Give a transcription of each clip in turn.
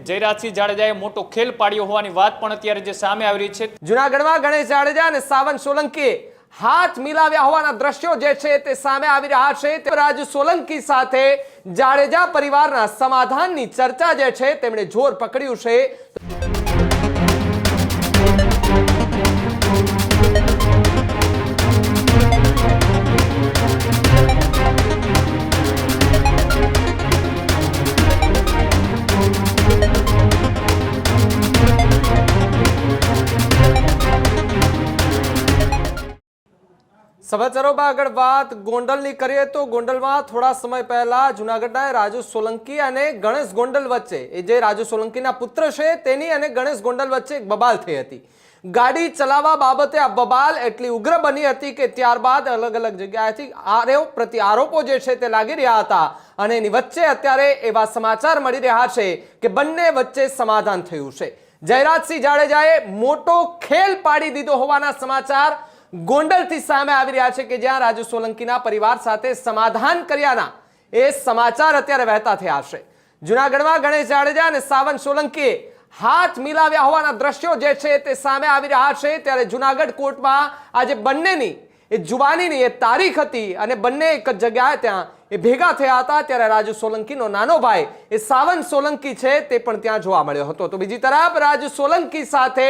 જયરાજસિંહ જાડેજાએ મોટો ખેલ પાડ્યો હોવાની વાત પણ અત્યારે જે સામે આવી રહી છે. જુનાગઢમાં ગણેશ જાડેજા અને સાવન સોલંકીએ હાથ મિલાવ્યા હોવાના દ્રશ્યો જે છે તે સામે આવી રહ્યા છે. તે રાજુ સોલંકી સાથે જાડેજા પરિવારના સમાધાનની ચર્ચા જે છે તેમણે જોર પકડ્યું છે. સમાચારોમાં આગળ વાત ગોંડલની કરીએ તો ગોંડલમાં થોડા સમય પહેલા જુનાગઢના રાજુ સોલંકી અને ગણેશ ગોંડલ વચ્ચે, એ જે રાજુ સોલંકીના પુત્ર છે તેની અને ગણેશ ગોંડલ વચ્ચે એક બબાલ થઈ હતી. ગાડી ચલાવવા બાબતે આ બબાલ એટલી ઉગ્ર બની હતી કે ત્યારબાદ અલગ અલગ જગ્યાએથી આરોપ પ્રતિ આરોપો જે છે તે લાગી રહ્યા હતા અને એની વચ્ચે અત્યારે એવા સમાચાર મળી રહ્યા છે કે બંને વચ્ચે સમાધાન થયું છે. જયરાજસિંહ જાડેજાએ મોટો ખેલ પાડી દીધો હોવાના સમાચાર ગોંડલથી સામે આવી રહ્યા છે કે જ્યાં રાજુ સોલંકીના પરિવાર સાથે સમાધાન કર્યાના એ સમાચાર અત્યારે વહેતા થયા છે. જુનાગઢમાં ગણેશ જાડેજા અને સાવન સોલંકીએ હાથ મિલાવ્યા હોવાના દ્રશ્યો જે છે તે સામે આવી રહ્યા છે. ત્યારે જુનાગઢ કોર્ટમાં આજે બંનેની એ જુબાનીની એ તારીખ હતી અને બંને એક જ જગ્યાએ ત્યાં એ ભેગા થયા હતા. ત્યારે રાજુ સોલંકીનો નાનો ભાઈ એ સાવન સોલંકી છે તે પણ ત્યાં જોવા મળ્યો હતો. તો બીજી તરફ રાજુ સોલંકી સાથે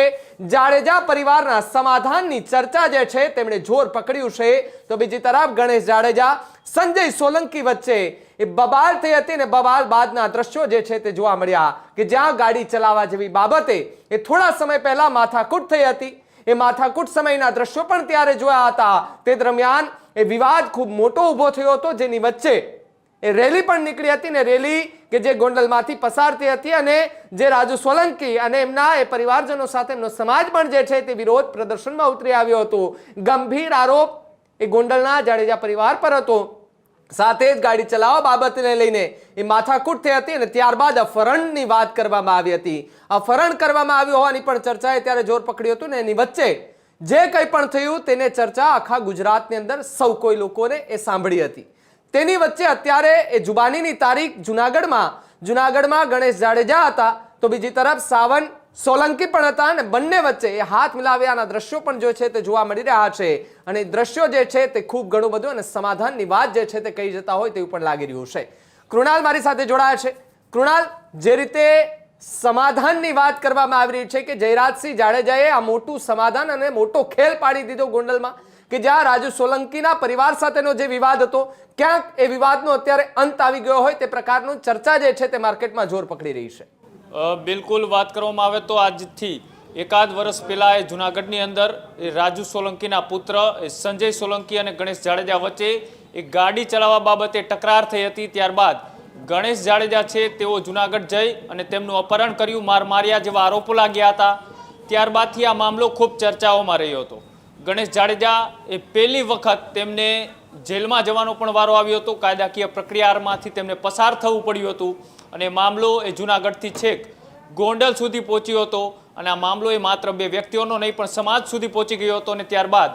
જાડેજા પરિવારના સમાધાનની ચર્ચા જે છે તેમણે જોર પકડ્યું છે. તો બીજી તરફ ગણેશ જાડેજા, સંજય સોલંકી વચ્ચે એ બબાલ થઈ હતી ને બબાલ બાદના દ્રશ્યો જે છે તે જોવા મળ્યા કે જ્યાં ગાડી ચલાવવા જેવી બાબતે એ થોડા સમય પહેલા માથાકૂટ થઈ હતી. એ માથાકૂટ સમયના દ્રશ્યો પણ ત્યારે જોયા હતા. તે દરમિયાન એ વિવાદ ખૂબ મોટો ઊભો થયો હતો, જેની વચ્ચે એ રેલી પણ નીકળી હતી ને રેલી કે જે ગોંડલમાંથી પસારતી હતી અને જે રાજુ સોલંકી અને એમના એ પરિવારજનો સાથે એમનો સમાજ પણ જે છે તે વિરોધ પ્રદર્શનમાં ઉતરી આવ્યો હતો. ગંભીર આરોપ એ ગોંડલના જાડેજા પરિવાર પર હતો. સાથે જ ગાડી ચલાવવા બાબતને લઈને એ માથાકૂટ થઈ હતી અને ત્યારબાદ અપહરણની વાત કરવામાં આવી હતી. અપહરણ કરવામાં આવ્યું હોવાની પણ ચર્ચાએ ત્યારે જોર પકડ્યું હતું ને એની વચ્ચે જે કંઈ પણ થયું તેને ચર્ચા આખા ગુજરાતની અંદર સૌ કોઈ લોકોને એ સાંભળી હતી. તેની વચ્ચે અત્યારે એ જુબાનીની તારીખ જુનાગઢમાં જુનાગઢમાં ગણેશ જાડેજા હતા. તો બીજી તરફ સાવન સોલંકી પણ હતા અને બંને વચ્ચે હાથ મિલાવ્યાના દ્રશ્યો પણ જો છે તે જોવા મળી રહ્યા છે. અને દ્રશ્યો જે છે તે ખૂબ ઘણું બધું અને સમાધાનની વાત જે છે તે કહી જતા હોય તેવું પણ લાગી રહ્યું છે. કૃણાલ મારી સાથે જોડાયા છે. કૃણાલ, જે રીતે સમાધાનની વાત કરવામાં આવી રહી છે કે જયરાજસિંહ જાડેજાએ આ મોટું સમાધાન અને મોટો ખેલ પાડી દીધો ગોંડલમાં કે જ્યાં રાજુ સોલંકીના પરિવાર સાથેનો જે વિવાદ હતો, ક્યાંક એ વિવાદનો અત્યારે અંત આવી ગયો હોય તે પ્રકારનું ચર્ચા જે છે તે માર્કેટમાં જોર પકડી રહી છે. બિલકુલ વાત કરવામાં આવે તો આજથી એકાદ વર્ષ પહેલાં એ જુનાગઢની અંદર એ રાજુ સોલંકીના પુત્ર સંજય સોલંકી અને ગણેશ જાડેજા વચ્ચે એ ગાડી ચલાવવા બાબતે ટકરાર થઈ હતી. ત્યારબાદ ગણેશ જાડેજા છે તેઓ જુનાગઢ જઈ અને તેમનું અપહરણ કર્યું, માર માર્યા જેવા આરોપો લાગ્યા હતા. ત્યારબાદથી આ મામલો ખૂબ ચર્ચાઓમાં રહ્યો હતો. ગણેશ જાડેજા એ પહેલી વખત તેમને જેલમાં જવાનો પણ વારો આવ્યો હતો. કાયદાકીય પ્રક્રિયામાંથી તેમને પસાર થવું પડ્યું હતું. અને મામલો એ જુનાગઢથી છેક ગોંડલ સુધી પહોંચ્યો હતો. અને આ મામલો એ માત્ર બે વ્યક્તિઓનો નહીં, પણ સમાજ સુધી પહોંચી ગયો હતો. અને ત્યારબાદ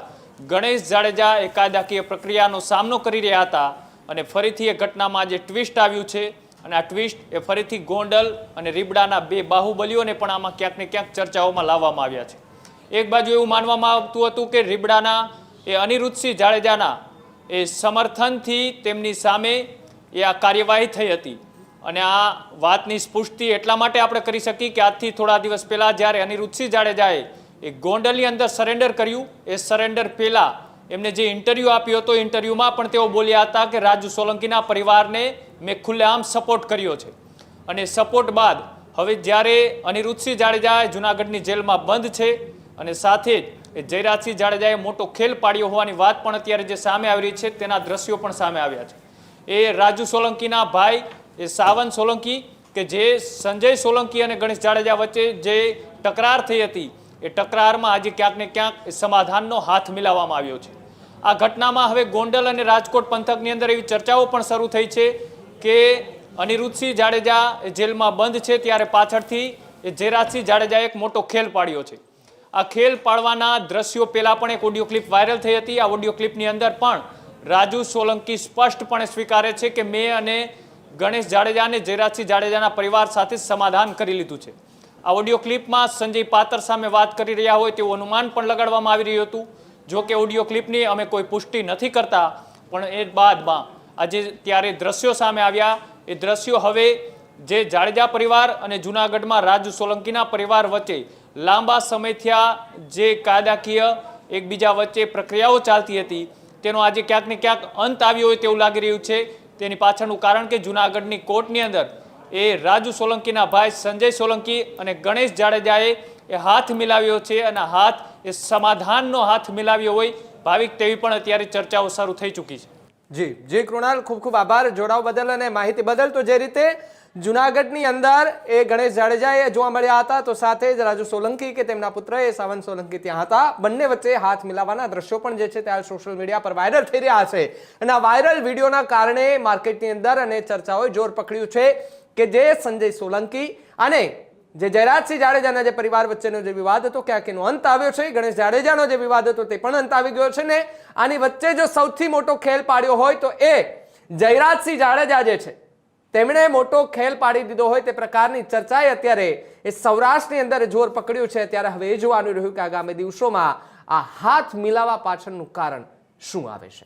ગણેશ જાડેજા એ કાયદાકીય પ્રક્રિયાનો સામનો કરી રહ્યા હતા. અને ફરીથી એ ઘટનામાં જે ટ્વિસ્ટ આવ્યું છે. અને આ ટ્વિસ્ટ એ ફરીથી ગોંડલ અને રીબડાના બે બાહુબલીઓને પણ આમાં ક્યાંક ને ક્યાંક ચર્ચાઓમાં લાવવામાં આવ્યા છે. એક બાજુ એવું માનવામાં આવતું હતું કે રીબડાના એ અનિરુદ્ધસિંહ જાડેજાના એ સમર્થનથી તેમની સામે એ આ કાર્યવાહી થઈ હતી. અને આ વાતની સ્પુષ્ટિ એટલા માટે આપણે કરી શકીએ કે આજથી થોડા દિવસ પહેલાં જ્યારે અનિરુદ્ધસિંહ જાડેજાએ એ ગોંડલની અંદર સરેન્ડર કર્યું, એ સરેન્ડર પહેલાં એમને જે ઇન્ટરવ્યૂ આપ્યો હતો ઇન્ટરવ્યૂમાં પણ તેઓ બોલ્યા હતા કે રાજુ સોલંકીના પરિવારને મેં ખુલ્લેઆમ સપોર્ટ કર્યો છે. અને સપોર્ટ બાદ હવે જ્યારે અનિરુદ્ધસિંહ જાડેજા જુનાગઢની જેલમાં બંધ છે અને સાથે જ એ જયરાજસિંહ જાડેજાએ મોટો ખેલ પાડ્યો હોવાની વાત પણ અત્યારે જે સામે આવી રહી છે તેના દ્રશ્યો પણ સામે આવ્યા છે. એ રાજુ સોલંકીના ભાઈ એ સાવન સોલંકી કે જે સંજય સોલંકી અને ગણેશ જાડેજા વચ્ચે જે તકરાર થઈ હતી, એ તકરારમાં આજે ક્યાંક ને ક્યાંક સમાધાનનો હાથ મિલાવવામાં આવ્યો છે. આ ઘટનામાં હવે ગોંડલ અને રાજકોટ પંથકની અંદર એવી ચર્ચાઓ પણ શરૂ થઈ છે કે અનિરુદ્ધસિંહ જાડેજા જેલમાં બંધ છે ત્યારે પાછળથી એ જયરાજસિંહ જાડેજાએ એક મોટો ખેલ પાડ્યો છે. આ ખેલ પાડવાના દ્રશ્યો પહેલાં પણ એક ઓડિયો ક્લિપ વાયરલ થઈ હતી. આ ઓડિયો ક્લિપની અંદર પણ રાજુ સોલંકી સ્પષ્ટપણે સ્વીકારે છે કે મેં અને ગણેશ જાડેજા અને જયરાજસિંહ જાડેજાના પરિવાર સાથે સમાધાન કરી લીધું છે. આ ઓડિયો ક્લિપમાં સંજય પાત્ર સામે વાત કરી રહ્યા હોય તેવું અનુમાન પણ લગાડવામાં આવી રહ્યું હતું. જો કે ઓડિયો ક્લિપની અમે કોઈ પુષ્ટિ નથી કરતા, પણ એ બાદમાં આજે ત્યારે દ્રશ્યો સામે આવ્યા. એ દ્રશ્યો હવે જે જાડેજા પરિવાર અને જૂનાગઢમાં રાજુ સોલંકીના પરિવાર વચ્ચે લાંબા સમયથી આ જે કાયદાકીય એકબીજા વચ્ચે પ્રક્રિયાઓ ચાલતી હતી, તેનો આજે ક્યાંક ને ક્યાંક અંત આવ્યો હોય તેવું લાગી રહ્યું છે. તેની પાછળનું કારણ કે જૂનાગઢની કોર્ટની અંદર એ રાજુ સોલંકીના ભાઈ સંજય સોલંકી અને ગણેશ જાડેજાએ એ હાથ મિલાવ્યો છે અને હાથ એ સમાધાનનો હાથ મિલાવ્યો હોય ભાવિક તેવી પણ અત્યારે ચર્ચાઓ શરૂ થઈ ચૂકી છે. જી જી કૃણાલ, ખૂબ ખૂબ આભાર. જોડાવ બદલ અને માહિતી બદલ. તો જે રીતે જુનાગઢની અંદર એ ગણેશ જાડેજાએ જોવા મળ્યા હતા. તો સાથે જ રાજુ સોલંકી કે તેમના પુત્ર એ સાવંત સોલંકી ત્યાં હતા. બંને વચ્ચે હાથ મિલાવવાના દ્રશ્યો પણ જે છે તે સોશિયલ મીડિયા પર વાયરલ થઈ રહ્યા છે. અને આ વાયરલ વિડીયોના કારણે માર્કેટની અંદર અને ચર્ચાઓએ જોર પકડ્યું છે કે જે સંજય સોલંકી અને જે જયરાજસિંહ જાડેજાના જે પરિવાર વચ્ચેનો જે વિવાદ હતો, ક્યાંક એનો અંત આવ્યો છે, ગણેશ જાડેજાનો જે વિવાદ હતો તે પણ અંત આવી ગયો છે ને આની વચ્ચે જો સૌથી મોટો ખેલ પાડ્યો હોય તો એ જયરાજસિંહ જાડેજા જે છે તેમણે મોટો ખેલ પાડી દીધો હોય તે પ્રકારની ચર્ચાએ અત્યારે એ સૌરાષ્ટ્રની અંદર જોર પકડ્યું છે. ત્યારે હવે એ જોવાનું રહ્યું કે આગામી દિવસોમાં આ હાથ મિલાવા પાછળનું કારણ શું આવે છે?